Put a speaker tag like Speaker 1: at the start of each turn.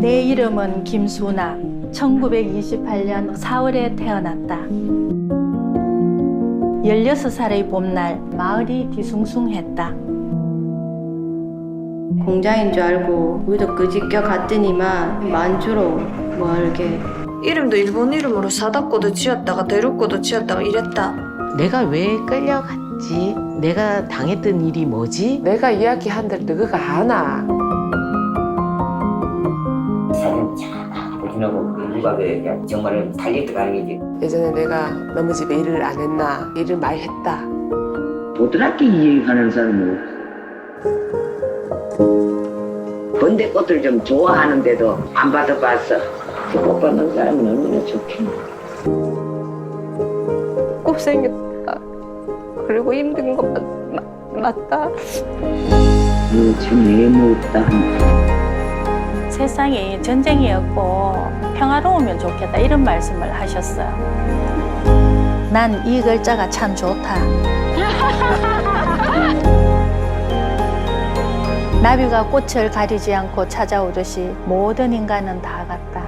Speaker 1: 내 이름은 김수나. 1928년 4월에 태어났다. 16살의 봄날 마을이 뒤숭숭했다.
Speaker 2: 공장인 줄 알고 우리도 끄집겨 갔더니만 만주로 멀게
Speaker 3: 이름도 일본 이름으로 사다코도 지었다가 대륙고도 지었다가 이랬다.
Speaker 4: 내가 왜 끌려갔지? 내가 당했던 일이 뭐지?
Speaker 5: 내가 이야기한 대로 너가 아나.
Speaker 6: 고진하고 그 그냥 정말 달릴 때 가는 게지.
Speaker 5: 예전에 내가 너무 집에 일을 안 했나? 일을 많이 했다.
Speaker 6: 고등학교 이행하는 사람은 건대 꽃을 좀 좋아하는데도 안 받아봤어. 그꽃 받는 사람은 얼마나 좋겠나.
Speaker 5: 고생했다. 그리고 힘든 것 맞, 맞, 맞다.
Speaker 6: 너참 애먹다.
Speaker 1: 세상이 전쟁이었고 평화로우면 좋겠다 이런 말씀을 하셨어요. 난 이 글자가 참 좋다. 나비가 꽃을 가리지 않고 찾아오듯이 모든 인간은 다 같다.